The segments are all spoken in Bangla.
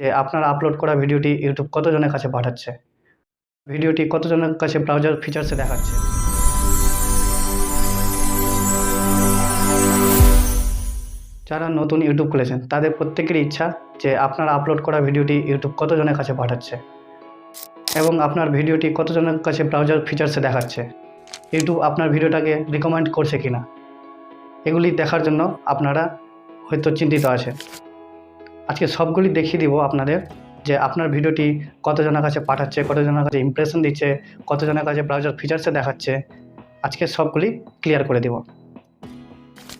যে আপনার আপলোড করা ভিডিওটি ইউটিউব কতজনের কাছে পাঠাচ্ছে? ভিডিওটি কতজনের কাছে ব্রাউজার ফিচার্সে দেখাচ্ছে? যারা নতুন ইউটিউব খুলেছেন, তাদের প্রত্যেকেরই ইচ্ছা যে আপনার আপলোড করা ভিডিওটি ইউটিউব কতজনের কাছে পাঠাচ্ছে? এবং আপনার ভিডিওটি কতজনের কাছে ব্রাউজার ফিচার্সে দেখাচ্ছে? ইউটিউব আপনার ভিডিওটাকে রিকমেন্ড করছে কি না এগুলি দেখার জন্য আপনারা হয়তো চিন্তিত আছেন। আজকে সবগুলি দেখিয়ে দিব আপনাদের যে আপনার ভিডিওটি কতজনের কাছে পাঠাচ্ছে, কতজনের কাছে ইমপ্রেশন দিচ্ছে, কতজনের কাছে ব্রাউজার ফিচার্সে দেখাচ্ছে, আজকে সবগুলি ক্লিয়ার করে দেব।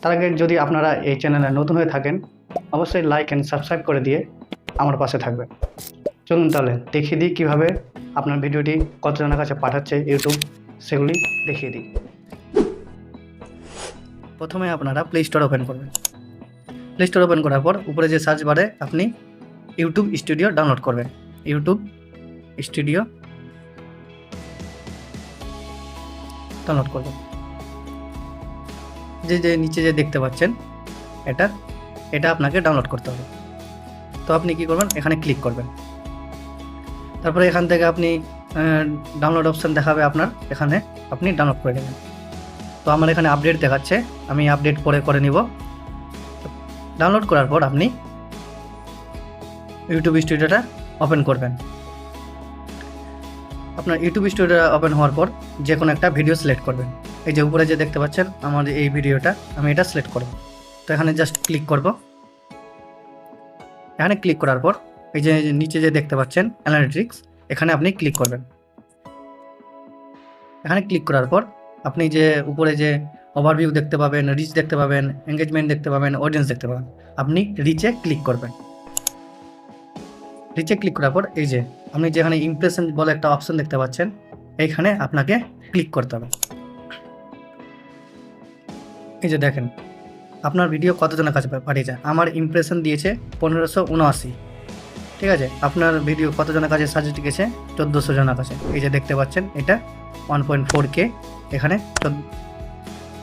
তার আগে যদি আপনারা এই চ্যানেলে নতুন হয়ে থাকেন, অবশ্যই লাইক অ্যান্ড সাবস্ক্রাইব করে দিয়ে আমার পাশে থাকবেন। চলুন তাহলে দেখিয়ে দিই কীভাবে আপনার ভিডিওটি কতজনের কাছে পাঠাচ্ছে ইউটিউব সেগুলি দেখিয়ে দিই। প্রথমে আপনারা প্লে স্টোর ওপেন করবেন। প্লে স্টোর ওপেন করার পর উপরে যে সার্চ বারে আপনি ইউটিউব স্টুডিও ডাউনলোড করবেন। ইউটিউব স্টুডিও ডাউনলোড করবেন। যে যে নিচে যে দেখতে পাচ্ছেন, এটা এটা আপনাকে ডাউনলোড করতে হবে। তো আপনি কি করবেন? এখানে ক্লিক করবেন। তারপরে এখান থেকে আপনি ডাউনলোড অপশান দেখাবে আপনার। এখানে আপনি ডাউনলোড করে নেবেন। তো আমার এখানে আপডেট দেখাচ্ছে। আমি আপডেট পরে করে নিব। ডাউনলোড করার পর আপনি ইউটিউব স্টুডিওটা ওপেন করবেন। আপনার ইউটিউব স্টুডিওটা ওপেন হওয়ার পর যে কোনো একটা ভিডিও সিলেক্ট করবেন। এই যে উপরে যে দেখতে পাচ্ছেন আমার এই ভিডিওটা আমি এটা সিলেক্ট করব। তো এখানে জাস্ট ক্লিক করব। এখানে ক্লিক করার পর এই যে নিচে যে দেখতে পাচ্ছেন অ্যানালিটিক্স এখানে আপনি ক্লিক করবেন। এখানে ক্লিক করার পর আপনি যে উপরে যে ওভারভিউ দেখতে পাবেন রিচ দেখতে পাবেন এঙ্গেজমেন্ট দেখতে পাবেন অডিয়েন্স দেখতে পাবেন, আপনি রিচে ক্লিক করবেন। রিচে ক্লিক করার পর এই যে, আপনি যেখানে ইমপ্রেশন বলে একটা অপশন দেখতে পাচ্ছেন, এইখানে আপনাকে ক্লিক করতে হবে। এই যে দেখেন, আপনার ভিডিও কতজনের কাছে পাঠিয়েছে? আমার ইমপ্রেশন দিয়েছে পনেরোশো উনআশি। ঠিক আছে? আপনার ভিডিও কতজনের কাছে সাজেস্ট গেছে? চোদ্দোশো জনের কাছে। এই যে দেখতে পাচ্ছেন, এটা ওয়ান পয়েন্ট ফোর কে এখানে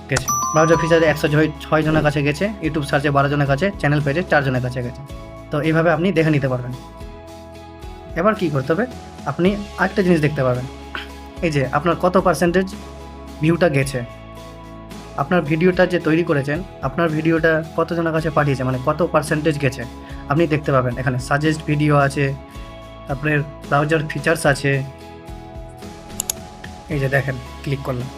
গেছে। ব্রাউজার ফিচারে একশো ছয় ছয় জনের কাছে গেছে ইউটিউব সার্চে বারো জনের কাছে চ্যানেল পেজে চারজনের কাছে গেছে। তো এইভাবে আপনি দেখে নিতে পারবেন। এবার কি করতে হবে? আপনি আরেকটা জিনিস দেখতে পাবেন। এই যে আপনার কত পার্সেন্টেজ ভিউটা গেছে? আপনার ভিডিওটা যে তৈরি করেছেন, আপনার ভিডিওটা কতজনের কাছে পাঠিয়েছে? মানে কত পার্সেন্টেজ গেছে? আপনি দেখতে পাবেন। এখানে সাজেস্ট ভিডিও আছে, তারপরে ব্রাউজার ফিচার্স আছে। এই যে দেখেন ক্লিক করলাম।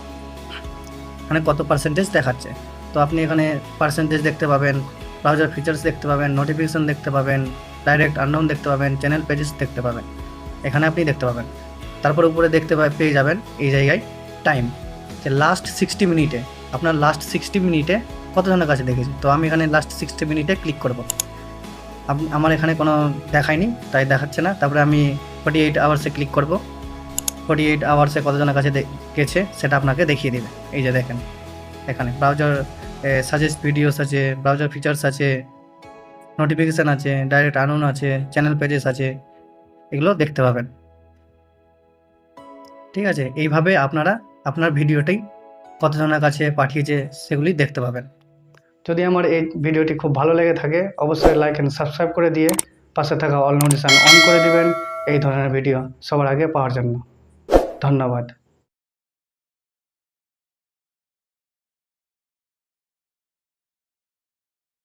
এখানে কত পার্সেন্টেজ দেখাচ্ছে। তো আপনি এখানে পার্সেন্টেজ দেখতে পাবেন ব্রাউজার ফিচার্স দেখতে পাবেন নোটিফিকেশন দেখতে পাবেন ডাইরেক্ট আননোন দেখতে পাবেন চ্যানেল পেজেস দেখতে পাবেন। এখানে আপনি দেখতে পাবেন। তারপর উপরে দেখতে পেয়ে যাবেন এই জায়গায় টাইম যে লাস্ট সিক্সটি মিনিটে আপনার লাস্ট সিক্সটি মিনিটে কতজনের কাছে দেখেছি? তো আমি এখানে লাস্ট সিক্সটি মিনিটে ক্লিক করব। আমার এখানে কোনো দেখায়নি, তাই দেখাচ্ছে না। তারপরে আমি ফর্টি এইট আওয়ার্সে ক্লিক করব। ফর্টি এইট আওয়ার্সে কতজনের কাছে গেছে সেটা আপনাকে দেখিয়ে দেবে। এই যে দেখেন, এখানে ব্রাউজার সাজেস্ট ভিডিওস আছে ব্রাউজার ফিচার্স আছে নোটিফিকেশান আছে ডাইরেক্ট আনুন আছে চ্যানেল পেজেস আছে, এগুলো দেখতে পাবেন। ঠিক আছে, এইভাবে আপনারা আপনার ভিডিওটি কতজনের কাছে পাঠিয়েছে সেগুলি দেখতে পাবেন। যদি আমার এই ভিডিওটি খুব ভালো লেগে থাকে, অবশ্যই লাইক অ্যান্ড সাবস্ক্রাইব করে দিয়ে পাশে থাকা অল নোটিফিকেশান অন করে দিবেন। এই ধরনের ভিডিও সবার আগে পাওয়ার জন্য। ধন্যবাদ।